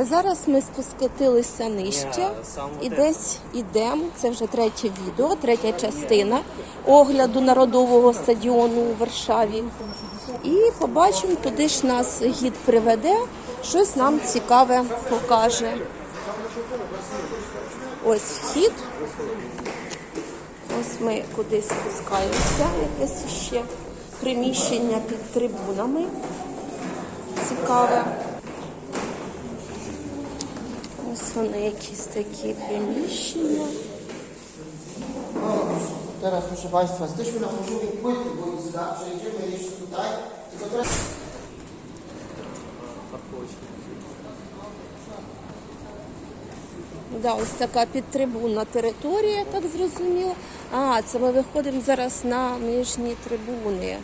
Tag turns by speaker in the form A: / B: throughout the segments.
A: Зараз ми спускатилися нижче і десь ідемо. Це вже третє відео, третя частина огляду народового стадіону у Варшаві. І побачимо, куди ж нас гід приведе, щось нам цікаве покаже. Ось вхід. Ось ми кудись спускаємося, якесь ще приміщення під трибунами. Цікаве. Ось вони якісь такі приміщення.
B: Teraz proszę Państwa, jesteśmy na poziomie płyty boiska, przejdziemy jeszcze tutaj, tylko teraz...
A: Да, ось така підтрибунна територія, так зрозуміла. А, це ми виходимо зараз на нижні трибуни.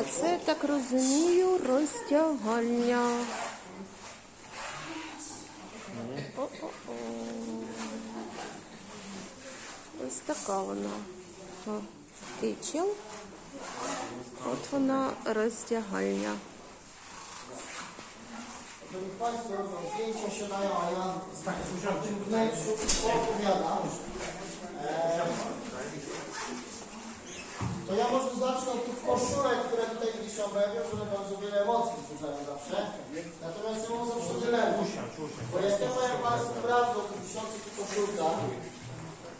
A: А це, так розумію, роздягальня. О-о-о. Ось така вона. О, Такий. От вона роздягальня.
B: To ja może zacznę od tych koszulek, które tutaj bo ja wiem, że one bardzo wiele emocji wzbudzają zawsze. Natomiast ja mam zawsze dylemat. Bo jak ja powiem Państwu prawdę o tych tysiącach koszulkach,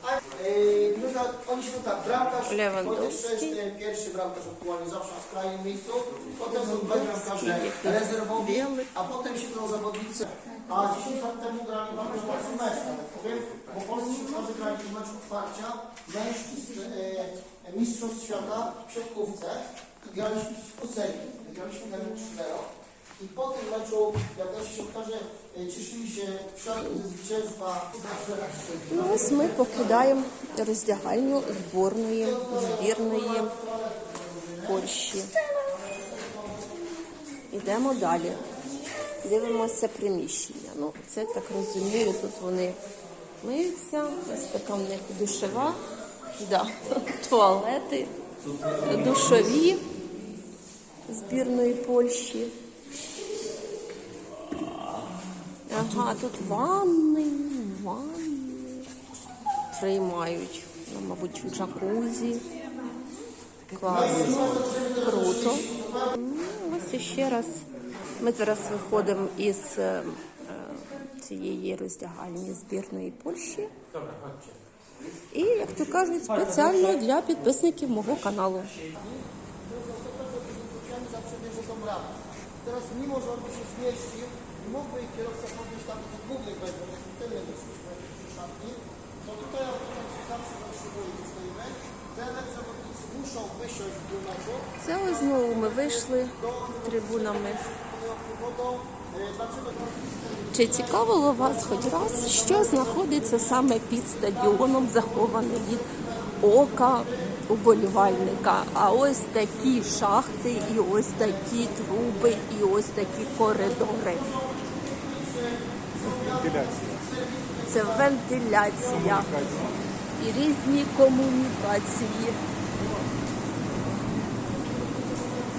B: a, yy, no tak, oni się tak, bramkarz,
A: Lewandowski.
B: Wojtek Szczęsny, pierwszy bramkarz aktualnie zawsze na skrajnym miejscu, potem są dwaj bramkarze rezerwowi, a potem siedzą zawodnicy. A 10 lat temu grali bardzo mecz, nawet powiem, bo polscy siatkarze grali w meczu otwarcia mężczyzn e, mistrzostw świata w siatkówce i graliśmy przeciwko Serbii. Graliśmy na 3-0. I po tym meczu, jak nasi siatkarze e, cieszyli się w ze zwycięstwa,
A: Ну, ось ми покидаємо роздягальню зборної збірної Польщі. Йдемо далі. Дивимося приміщення. Ну, це так розумію, тут вони миються, ось така в них душева, да, туалети, душові збірної Польщі. Ага, тут ванни, ванни приймають, ну, мабуть, в джакузі. Класно, круто. Ну, Ось ще раз. Ми зараз виходимо із е, е, цієї роздягальні збірної Польщі. І, як то кажуть, спеціально для підписників мого каналу.
B: zawsze zatrzymuje, gdzie stoimy. Trener, zawodnicy muszą wysiąść w tym meczu,
A: Це ось знову ми Чи цікавило вас хоч раз, що знаходиться саме під стадіоном, заховане від ока уболівальника? А ось такі шахти, і ось такі труби, і ось такі коридори. Це вентиляція і різні комунікації.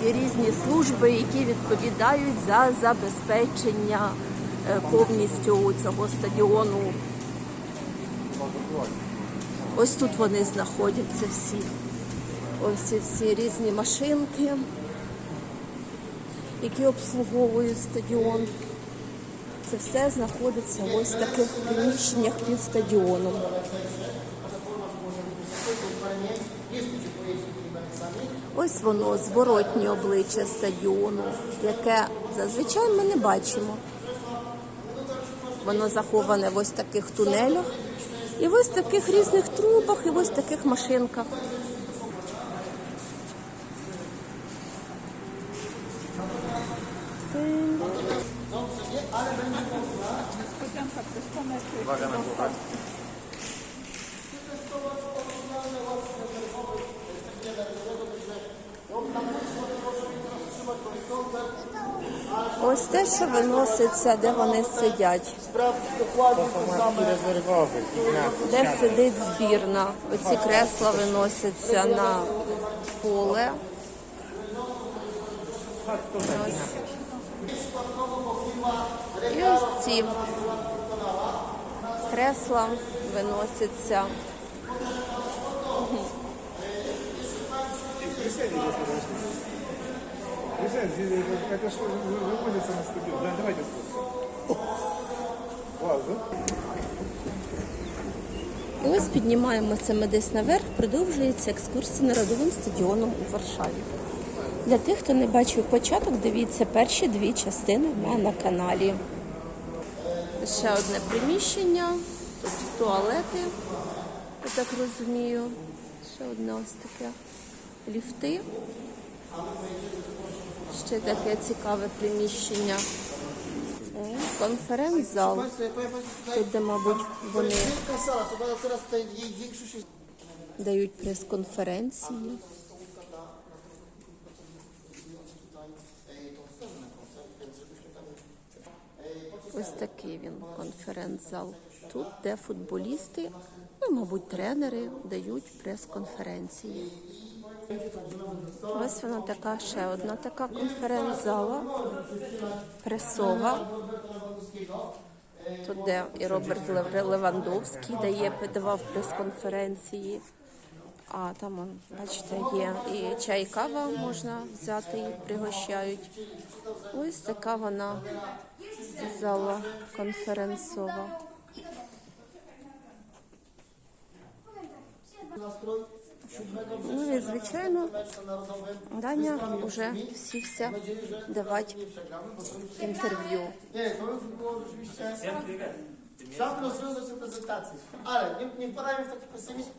A: І різні служби, які відповідають за забезпечення е, повністю цього стадіону. Ось тут вони знаходяться всі. Ось всі різні машинки, які обслуговують стадіон. Це все знаходиться ось в таких приміщеннях під стадіоном. Ось воно, зворотнє обличчя стадіону, яке зазвичай ми не бачимо. Воно заховане в ось таких тунелях, і в ось таких різних трубах, і в ось таких машинках. Ось те, що виноситься, де вони сидять, де сидить збірна. Оці кресла виносяться на поле. І ось ці кресла виносяться.
C: Присядь, здесь это, это что, вы- выводится на стадион. Да, давайте спустим. Класс, да?
A: І ось піднімаємося ми десь наверх, продовжується екскурсія народовим стадіоном у Варшаві. Для тих, хто не бачив початок, дивіться перші дві частини в мене на каналі. Ще одне приміщення, тут туалети, я так розумію. Ще одне ось таке ліфти. Ще таке цікаве приміщення. Конференц-зал. Тут, мабуть, вони дають прес-конференції. Ось такий він конференц-зал. Тут, де футболісти, ну, мабуть, тренери дають прес-конференції. Ось вона така, ще одна така конференц-зала, пресова. Тут, де і Роберт Левандовський дає, давав прес-конференції. А там, бачите, є і чай, кава можна взяти, їх пригощають. Ось така вона зала конференцова.
B: Nastrój 7
A: Ну і звичайно. Даня вже всівся давати інтерв'ю.
B: Chciałbym rozwiązać tę prezentację, ale nie, nie w taki pesymizm.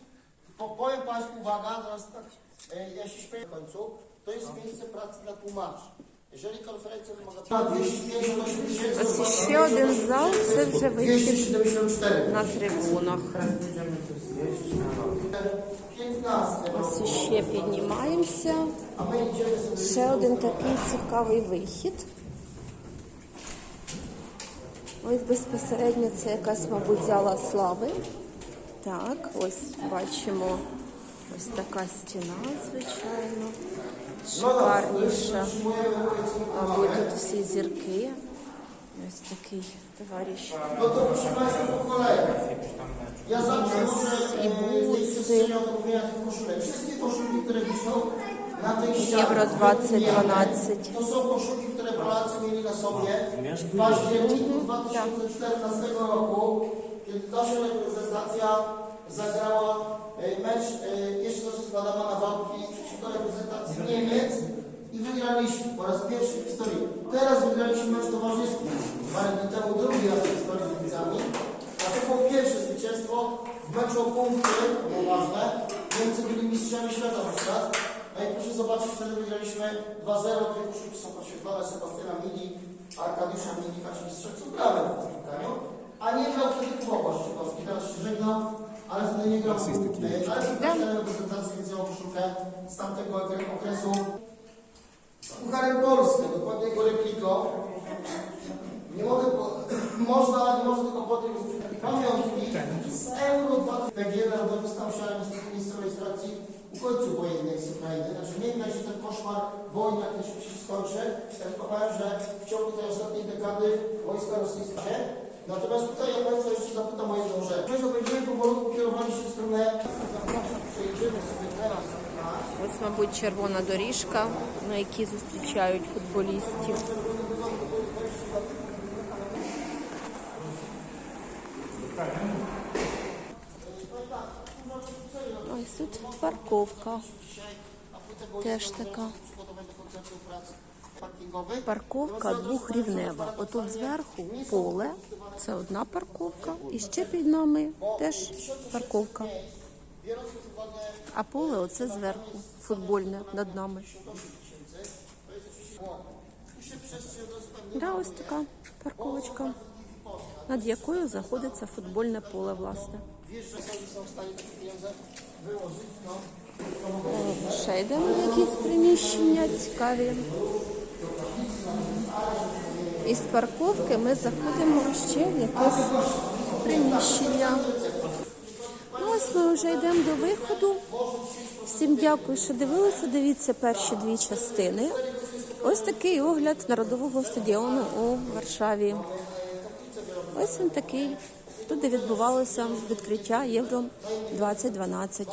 B: Powiem Państwu, uwaga, teraz tak, e, ja się śmieję w końcu, to jest miejsce pracy dla tłumaczy. Jeżeli konferencja wymaga 258 tysięcy
A: Ось ще один зал, це вже вихід на трибунах. Ось ще піднімаємося. Ще один такий цікавий вихід. Ось безпосередньо це якась, мабуть, зала слави. Так, ось бачимо ось така стіна, звичайно. Шикарніша. Мабуть, тут всі зірки. Ось такий товариш.
B: No to proszę Państwa po kolei. Ja zawsze może
A: i
B: e, w
A: buty.
B: tej przestrzeni odróżnienia tych koszulek. Wszystkie koszulki, które wiszą na tej ścianie,
A: 2012.
B: to są koszulki, które Polacy mieli na sobie w 2014 roku, kiedy nasza reprezentacja zagrała e, mecz e, jeszcze z Adama na walki przeciwko reprezentacji Niemiec i wygraliśmy po raz pierwszy w historii. Teraz wygraliśmy mecz towarzyski. Parę dni temu drugi raz w historii z Niemcami. A to było pierwsze zwycięstwo w meczu o punkty, było ważne. Niemcy byli mistrzami świata wówczas. No i proszę zobaczyć, wtedy wygraliśmy 2-0. Dwie koszulki są podświetlone Sebastiana Mini, Arkadiusza Milika, czyli strzelców brawy w tym. A nie grał wtedy Kuba Błaszczykowski, teraz się żegnał, ale Ale miał koszulkę z tamtego okresu. Z Pucharem Polskę, dokładnie jego repliką. Nie mogę, można, nie można tylko podjąć pamiątki z Euro 2 PG Narodowy stał się ministrem rejestracji uchodźców wojennych z Ukrainy. Znaczy miejmy nadzieję, że ten koszmar jak najszybciej się skończy. Ja tylko powiem, że w ciągu tej ostatniej dekady wojska rosyjskie. Natomiast tutaj ja Państwa jeszcze zapytam o jedną rzecz. Państwo będziemy powolutku kierowali się w stronę, zapraszam, przejdziemy sobie teraz
A: Ось, мабуть, червона доріжка, на якій зустрічають футболістів. Ось тут парковка. Теж така. Парковка двохрівнева. Отут зверху поле, це одна парковка, і ще під нами теж парковка. А поле оце зверху, футбольне над нами. Да, ось така парковочка, над якою знаходиться футбольне поле, власне.
B: no.
A: Ще йдемо якісь приміщення цікаві. Із парковки ми заходимо ще в якесь приміщення. Ну, ось ми вже йдемо до виходу.
B: Всім дякую, що дивилися. Дивіться перші дві частини. Ось такий огляд народового стадіону у Варшаві. Ось він такий. Тут де відбувалося відкриття Євро 2012.